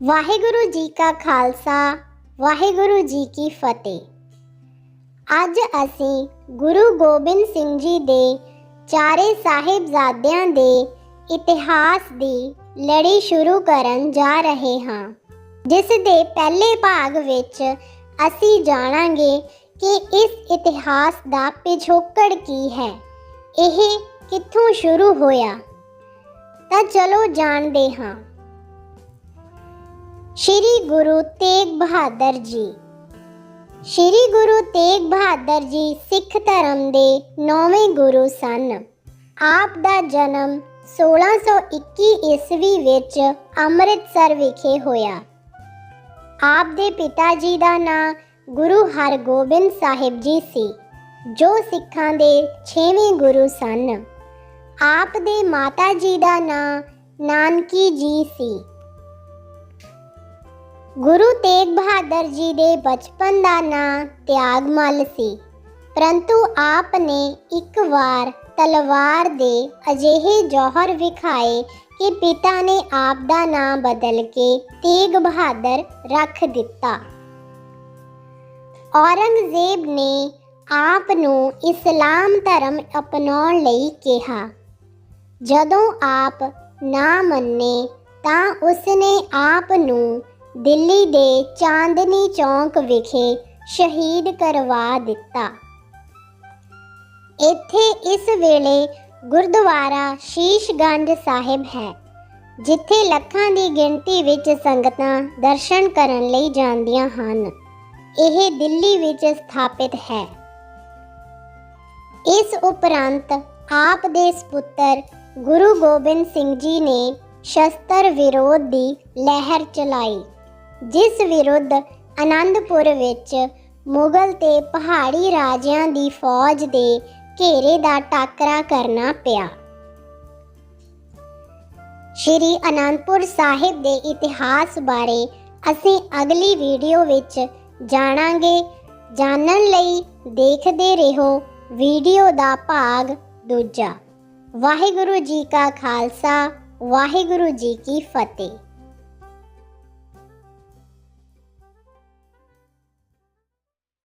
ਵਾਹਿਗੁਰੂ ਜੀ ਕਾ ਖਾਲਸਾ, ਵਾਹਿਗੁਰੂ ਜੀ ਕੀ ਫਤਿਹ। ਅੱਜ ਅਸੀਂ ਗੁਰੂ ਗੋਬਿੰਦ ਸਿੰਘ ਜੀ ਦੇ ਚਾਰੇ ਸਾਹਿਬਜ਼ਾਦਿਆਂ ਦੇ ਇਤਿਹਾਸ ਦੀ ਲੜੀ ਸ਼ੁਰੂ ਕਰਨ ਜਾ ਰਹੇ ਹਾਂ, ਜਿਸ ਦੇ ਪਹਿਲੇ ਭਾਗ ਵਿੱਚ ਅਸੀਂ ਜਾਣਾਂਗੇ ਕਿ ਇਸ ਇਤਿਹਾਸ ਦਾ ਪਿਛੋਕੜ ਕੀ ਹੈ, ਇਹ ਕਿੱਥੋਂ ਸ਼ੁਰੂ ਹੋਇਆ। ਤਾਂ ਚਲੋ ਜਾਣਦੇ ਹਾਂ। ਸ਼੍ਰੀ ਗੁਰੂ ਤੇਗ ਬਹਾਦਰ ਜੀ। ਸ਼੍ਰੀ ਗੁਰੂ ਤੇਗ ਬਹਾਦਰ ਜੀ ਸਿੱਖ ਧਰਮ ਦੇ ਨੌਵੇਂ ਗੁਰੂ ਸਨ। ਆਪ ਦਾ ਜਨਮ 1621 ਈਸਵੀ ਵਿੱਚ ਅੰਮ੍ਰਿਤਸਰ ਵਿਖੇ ਹੋਇਆ। ਆਪ ਦੇ ਪਿਤਾ ਜੀ ਦਾ ਨਾਂ ਗੁਰੂ ਹਰਗੋਬਿੰਦ ਸਾਹਿਬ ਜੀ ਸੀ, ਜੋ ਸਿੱਖਾਂ ਦੇ 6ਵੇਂ ਗੁਰੂ ਸਨ। ਆਪ ਦੇ ਮਾਤਾ ਜੀ ਦਾ ਨਾਂ ਨਾਨਕੀ ਜੀ ਸੀ। ਗੁਰੂ ਤੇਗ ਬਹਾਦਰ ਜੀ ਦੇ ਬਚਪਨ ਦਾ ਨਾਂ ਤਿਆਗਮਲ ਸੀ। ਪਰੰਤੂ ਆਪ ਨੇ ਇੱਕ ਵਾਰ ਤਲਵਾਰ ਦੇ ਅਜਿਹੇ ਜ਼ੋਹਰ ਵਿਖਾਏ ਕਿ ਪਿਤਾ ਨੇ ਆਪ ਦਾ ਨਾਂ ਬਦਲ ਕੇ ਤੇਗ ਬਹਾਦਰ ਰੱਖ ਦਿੱਤਾ। ਔਰੰਗਜ਼ੇਬ ਨੇ ਆਪ ਨੂੰ ਇਸਲਾਮ ਧਰਮ ਅਪਣਾਉਣ ਲਈ ਕਿਹਾ। ਜਦੋਂ ਆਪ ਨਾ ਮੰਨੇ ਤਾਂ ਉਸਨੇ ਆਪ ਨੂੰ ਦਿੱਲੀ ਦੇ ਚਾਂਦਨੀ ਚੌਂਕ ਵਿਖੇ ਸ਼ਹੀਦ ਕਰਵਾ ਦਿੱਤਾ। ਇੱਥੇ ਇਸ ਵੇਲੇ ਗੁਰਦੁਆਰਾ ਸ਼ੀਸ਼ਗੰਜ ਸਾਹਿਬ ਹੈ, ਜਿੱਥੇ ਲੱਖਾਂ ਦੀ ਗਿਣਤੀ ਵਿੱਚ ਸੰਗਤਾਂ ਦਰਸ਼ਨ ਕਰਨ ਲਈ ਜਾਂਦੀਆਂ ਹਨ। ਇਹ ਦਿੱਲੀ ਵਿੱਚ ਸਥਾਪਿਤ ਹੈ। ਇਸ ਉਪਰੰਤ ਆਪ ਦੇ ਸੁਪੁੱਤਰ ਗੁਰੂ ਗੋਬਿੰਦ ਸਿੰਘ ਜੀ ਨੇ ਸ਼ਸਤਰ ਵਿਰੋਧ ਦੀ ਲਹਿਰ ਚਲਾਈ। ਜਿਸ ਵਿਰੁੱਧ ਆਨੰਦਪੁਰ ਵਿੱਚ ਮੁਗਲ ਤੇ ਪਹਾੜੀ ਰਾਜਿਆਂ ਦੀ ਫੌਜ ਦੇ ਘੇਰੇ ਦਾ ਟਾਕਰਾ ਕਰਨਾ ਪਿਆ। ਸ਼੍ਰੀ ਅਨੰਦਪੁਰ ਸਾਹਿਬ ਦੇ ਇਤਿਹਾਸ ਬਾਰੇ ਅਸੀਂ ਅਗਲੀ ਵੀਡੀਓ ਵਿੱਚ ਜਾਣਾਂਗੇ। ਜਾਣਨ ਲਈ ਦੇਖਦੇ ਰਹੋ ਵੀਡੀਓ ਦਾ ਭਾਗ ਦੂਜਾ। ਵਾਹਿਗੁਰੂ ਜੀ ਕਾ ਖਾਲਸਾ, ਵਾਹਿਗੁਰੂ ਜੀ ਕੀ ਫਤਿਹ।